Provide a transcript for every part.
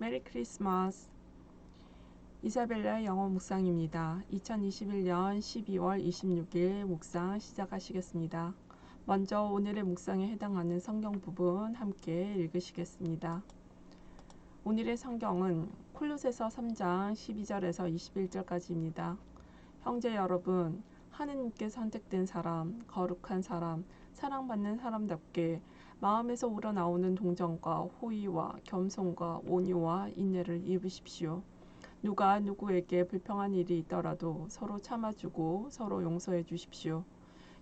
메리 크리스마스. 이사벨라의 영어 묵상입니다. 2021년 12월 26일 묵상 시작하시겠습니다. 먼저 오늘의 묵상에 해당하는 성경 부분 함께 읽으시겠습니다. 오늘의 성경은 콜로새서 3장 12절에서 21절까지입니다. 형제 여러분, 하느님께 선택된 사람, 거룩한 사람, 사랑받는 사람답게 마음에서 우러나오는 동정과 호의와 겸손과 온유와 인내를 입으십시오. 누가 누구에게 불평한 일이 있더라도 서로 참아주고 서로 용서해 주십시오.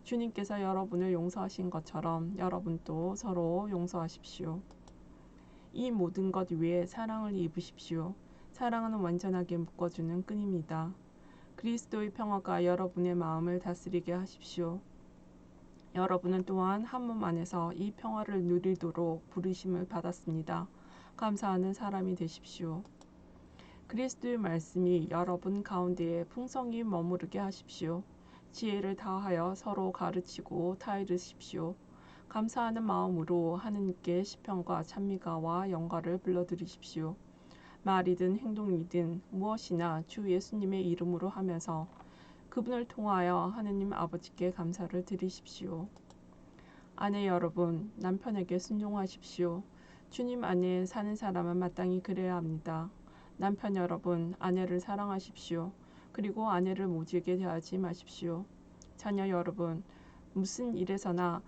주님께서 여러분을 용서하신 것처럼 여러분도 서로 용서하십시오. 이 모든 것 위에 사랑을 입으십시오. 사랑은 완전하게 묶어주는 끈입니다. 그리스도의 평화가 여러분의 마음을 다스리게 하십시오. 여러분은 또한 한 몸 안에서 이 평화를 누리도록 부르심을 받았습니다. 감사하는 사람이 되십시오. 그리스도의 말씀이 여러분 가운데에 풍성히 머무르게 하십시오. 지혜를 다하여 서로 가르치고 타이르십시오. 감사하는 마음으로 하느님께 시편과 찬미가와 영가를 불러드리십시오. 말이든 행동이든 무엇이나 주 예수님의 이름으로 하면서 그분을 통하여 하느님 아버지께 감사를 드리십시오. 아내 여러분, 남편에게 순종하십시오. 주님 안에 사는 사람은 마땅히 그래야 합니다. 남편 여러분, 아내를 사랑하십시오. 그리고 아내를 모지게 대하지 마십시오. 자녀 여러분, 무슨 일에서나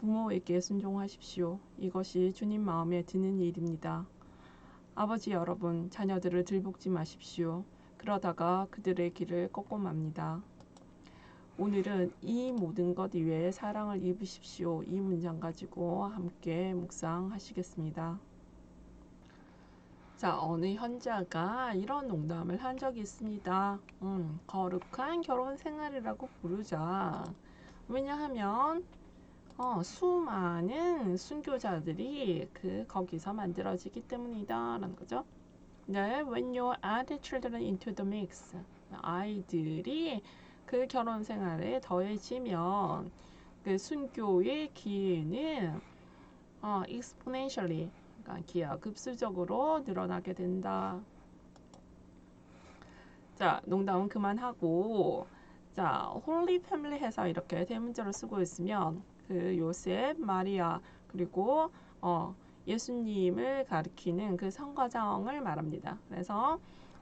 부모에게 순종하십시오. 이것이 주님 마음에 드는 일입니다. 아버지 여러분, 자녀들을 들볶지 마십시오. 그러다가 그들의 길을 꺾고 맙니다. 오늘은 이 모든 것 이외에 사랑을 입으십시오. 이 문장 가지고 함께 묵상하시겠습니다. 자, 어느 현자가 이런 농담을 한 적이 있습니다. 음, 거룩한 결혼 생활이라고 부르자. 왜냐하면 어, 수많은 순교자들이 그 거기서 만들어지기 때문이다라는 거죠. 네, when you add children into the mix, 아이들이 그 결혼 생활에 더해지면 그 순교의 기회는 어, exponentially, 그러니까 기하급수적으로 늘어나게 된다. 자, 농담은 그만하고 자, 홀리 패밀리 해서 이렇게 대문자로 쓰고 있으면 그 요셉, 마리아 그리고 어, 예수님을 가리키는 그 성가정을 말합니다. 그래서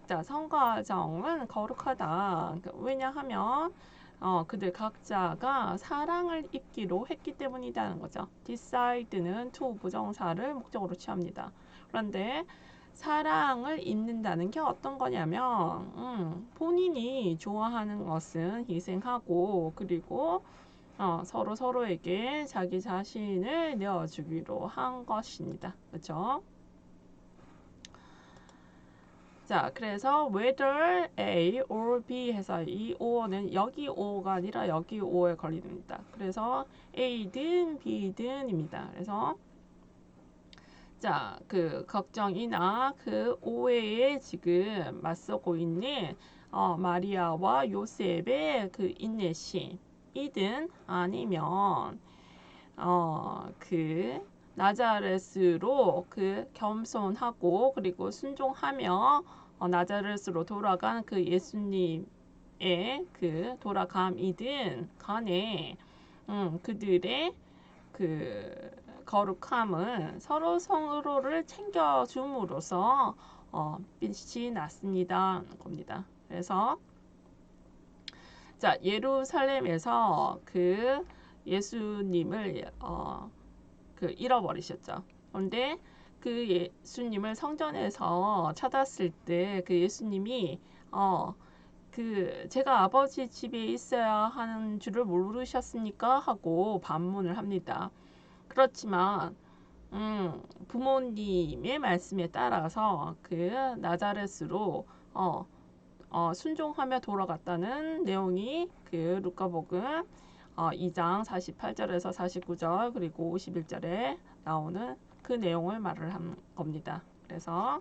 자 성가정은 거룩하다. 그러니까 왜냐하면 어, 그들 각자가 사랑을 입기로 했기 때문이라는 거죠. decide는 to 부정사를 목적으로 취합니다. 그런데 사랑을 입는다는 게 어떤 거냐면 음, 본인이 좋아하는 것은 희생하고 그리고 어, 서로 서로에게 자기 자신을 내어주기로 한 것입니다. 그렇죠? 자, 그래서 whether A or B 해서 이 or는 여기 or가 아니라 여기 or에 걸립니다. 그래서 A든 B든입니다. 그래서 자, 그 걱정이나 그 오해에 지금 맞서고 있는 어, 마리아와 요셉의 그 인내심 이든 아니면 어 그 나자렛으로 그 겸손하고 그리고 순종하며 어, 나자렛으로 돌아간 그 예수님의 그 돌아감이든 간에 음, 그들의 그 거룩함은 서로 서로를 챙겨줌으로써 어, 빛이 났습니다 겁니다. 그래서 자, 예루살렘에서 그 예수님을 어, 그 잃어버리셨죠. 그런데 그 예수님을 성전에서 찾았을 때 그 예수님이 어, 그 제가 아버지 집에 있어야 하는 줄을 모르셨습니까? 하고 반문을 합니다. 그렇지만 음, 부모님의 말씀에 따라서 그 나자렛으로 어, 어, 순종하며 돌아갔다는 내용이 그 루카복음 어, 2장 48절에서 49절 그리고 51절에 나오는 그 내용을 말을 한 겁니다. 그래서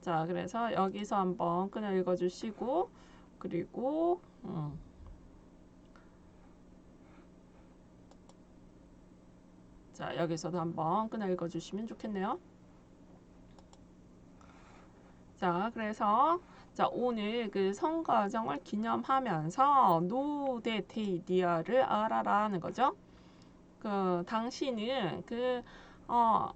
자 그래서 여기서 한번 끈을 읽어주시고 그리고 음, 자 여기서도 한번 끈을 읽어주시면 좋겠네요. 자, 그래서 자, 오늘 그 성과정을 기념하면서 노데테이디아를 알아라는 거죠. 그 당신은 그 어,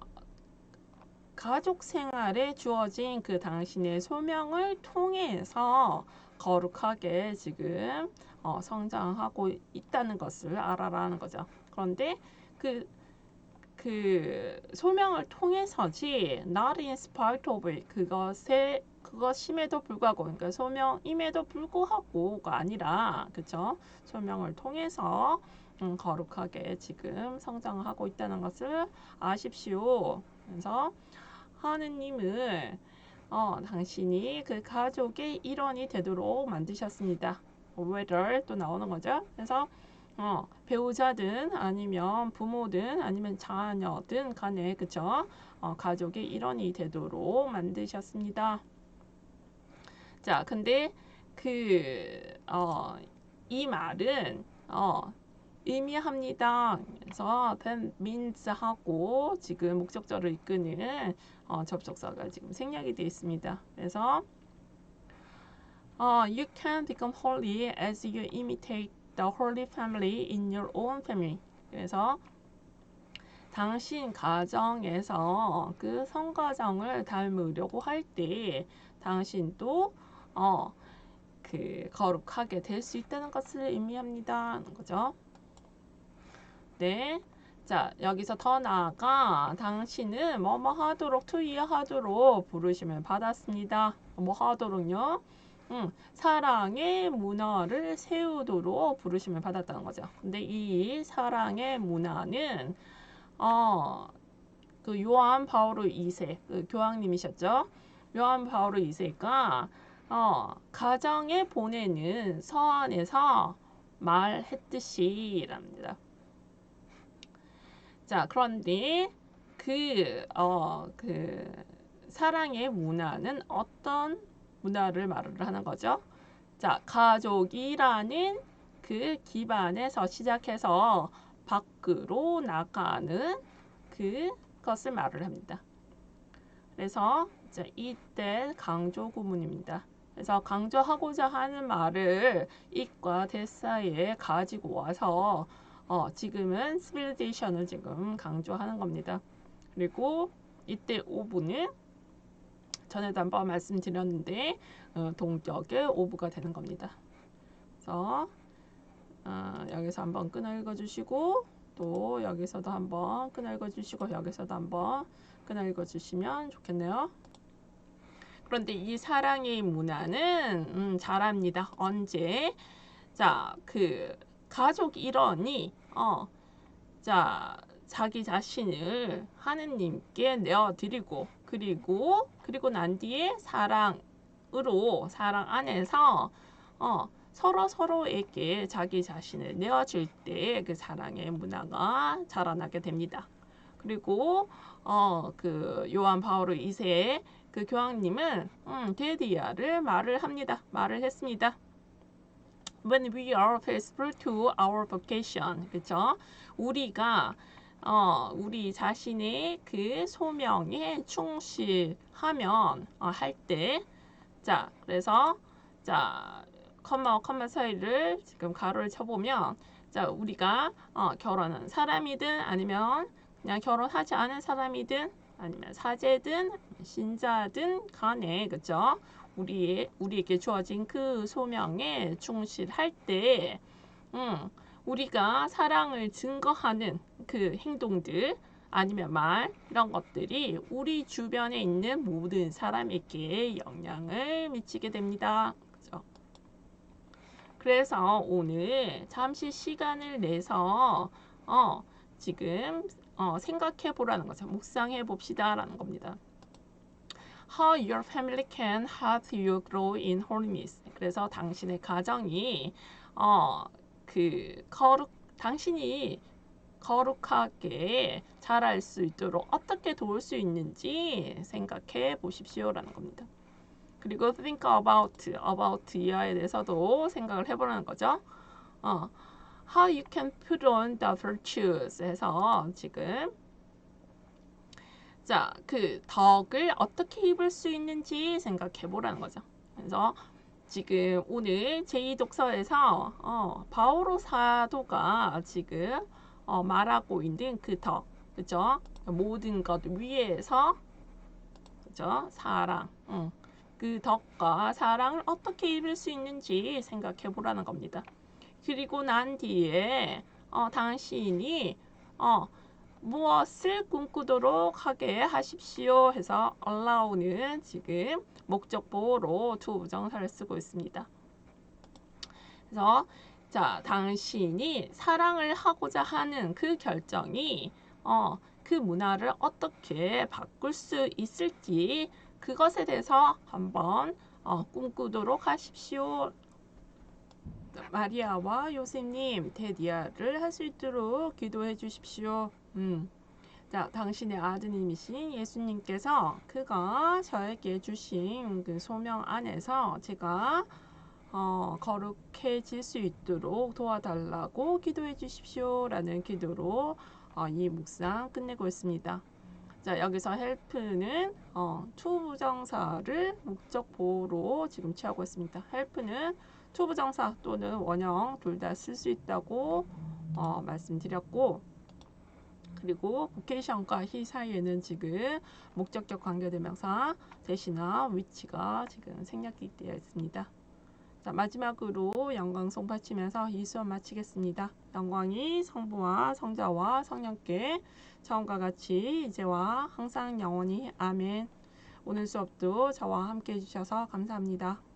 가족 생활에 주어진 그 당신의 소명을 통해서 거룩하게 지금 어, 성장하고 있다는 것을 알아라는 거죠. 그런데 그, 그 소명을 통해서지 not in spite of it, 그것에 그것임에도 불구하고 그러니까 소명임에도 불구하고가 아니라 그쵸 소명을 통해서 음, 거룩하게 지금 성장하고 있다는 것을 아십시오. 그래서 하느님을 어, 당신이 그 가족의 일원이 되도록 만드셨습니다. whether 또 나오는 거죠. 그래서 어, 배우자든 아니면 부모든 아니면 자녀든 간에 그쵸 어, 가족의 일원이 되도록 만드셨습니다. 자, 근데 그, 어, 이 말은, 어, 의미합니다. 그래서 then means 하고 지금 목적절을 이끄는 어, 접속사가 지금 생략이 되어 있습니다. 그래서 어, you can become holy as you imitate the holy family in your own family. 그래서 당신 가정에서 그 성가정을 닮으려고 할 때 당신도 어, 그 거룩하게 될 수 있다는 것을 의미합니다. 거죠. 네. 자, 여기서 더 나아가 당신은 뭐뭐 하도록 투이하도록 부르심을 받았습니다. 뭐 하도록요? 음, 사랑의 문화를 세우도록 부르심을 받았다는 거죠. 근데 이 사랑의 문화는 어, 그 요한 바오로 2세, 그 교황님이셨죠? 요한 바오로 2세가 어, 가정에 보내는 서한에서 말했듯이 랍니다. 자, 그런데 그, 어, 그, 사랑의 문화는 어떤 문화를 말을 하는 거죠? 자, 가족이라는 그 기반에서 시작해서 밖으로 나가는 그것을 말을 합니다. 그래서 이때 강조 구문입니다. 그래서 강조하고자 하는 말을 it과 대사에 가지고 와서 어, 지금은 시빌리제이션을 지금 강조하는 겁니다. 그리고 이때 5분은 전에도 한번 말씀드렸는데 어, 동격의 5부가 되는 겁니다. 그래서 어, 여기서 한번 끊어 읽어주시고 또 여기서도 한번 끊어 읽어주시고 여기서도 한번 끊어 읽어주시면 좋겠네요. 그런데 이 사랑의 문화는 음, 잘합니다. 언제? 자, 그 가족 일원이 어, 자 자기 자신을 하느님께 내어드리고 그리고 그리고 난 뒤에 사랑으로 사랑 안에서 어, 서로 서로에게 자기 자신을 내어줄 때 그 사랑의 문화가 자라나게 됩니다. 그리고 어, 그 요한 바오로 2세 그 교황님은 음, 데디아를 말을 합니다. 말을 했습니다. when we are faithful to our vocation. 그죠? 우리가 어, 우리 자신의 그 소명에 충실하면 어, 할 때, 자, 그래서 자, 컴마와 컴마 사이를 지금 가로를 쳐보면, 자, 우리가 어, 결혼한 사람이든 아니면 그냥 결혼하지 않은 사람이든 아니면 사제든 신자든 간에 그죠? 우리 우리에게 주어진 그 소명에 충실할 때, 음, 우리가 사랑을 증거하는 그 행동들 아니면 말 이런 것들이 우리 주변에 있는 모든 사람에게 영향을 미치게 됩니다. 그죠? 그래서 오늘 잠시 시간을 내서 어, 지금 어, 생각해 보라는 거죠. 묵상해 봅시다라는 겁니다. How your family can help you grow in holiness. 그래서 당신의 가정이 어, 그 거룩 당신이 거룩하게 자랄 수 있도록 어떻게 도울 수 있는지 생각해 보십시오라는 겁니다. 그리고 think about, about 이하에 대해서도 생각을 해보라는 거죠. 어, how you can put on the virtues 해서 지금 자, 그 덕을 어떻게 입을 수 있는지 생각해 보라는 거죠. 그래서 지금 오늘 제2독서에서 어, 바오로 사도가 지금 어, 말하고 있는 그 덕, 그죠? 모든 것 위에서 그죠? 사랑, 응. 그 덕과 사랑을 어떻게 입을 수 있는지 생각해 보라는 겁니다. 그리고 난 뒤에 어, 당신이 어, 무엇을 꿈꾸도록 하게 하십시오 해서 allow는 지금 목적 보호로 두 부정사를 쓰고 있습니다. 그래서 자 당신이 사랑을 하고자 하는 그 결정이 어, 그 문화를 어떻게 바꿀 수 있을지 그것에 대해서 한번 어, 꿈꾸도록 하십시오. 마리아와 요셉님 대디아를 할 수 있도록 기도해 주십시오. 음. 자, 당신의 아드님이신 예수님께서 그가 저에게 주신 그 소명 안에서 제가 어, 거룩해질 수 있도록 도와달라고 기도해 주십시오. 라는 기도로 어, 이 묵상 끝내고 있습니다. 자, 여기서 help는 어, 투부정사를 목적 보호로 지금 취하고 있습니다. help는 투부정사 또는 원형 둘 다 쓸 수 있다고 어, 말씀드렸고 그리고 보케이션과 히 사이에는 지금 목적격 관계대명사 대신나 위치가 지금 생략이 되어 있습니다. 자, 마지막으로 영광송 바치면서 이 수업 마치겠습니다. 영광이 성부와 성자와 성령께 처음과 같이 이제와 항상 영원히 아멘. 오늘 수업도 저와 함께 해주셔서 감사합니다.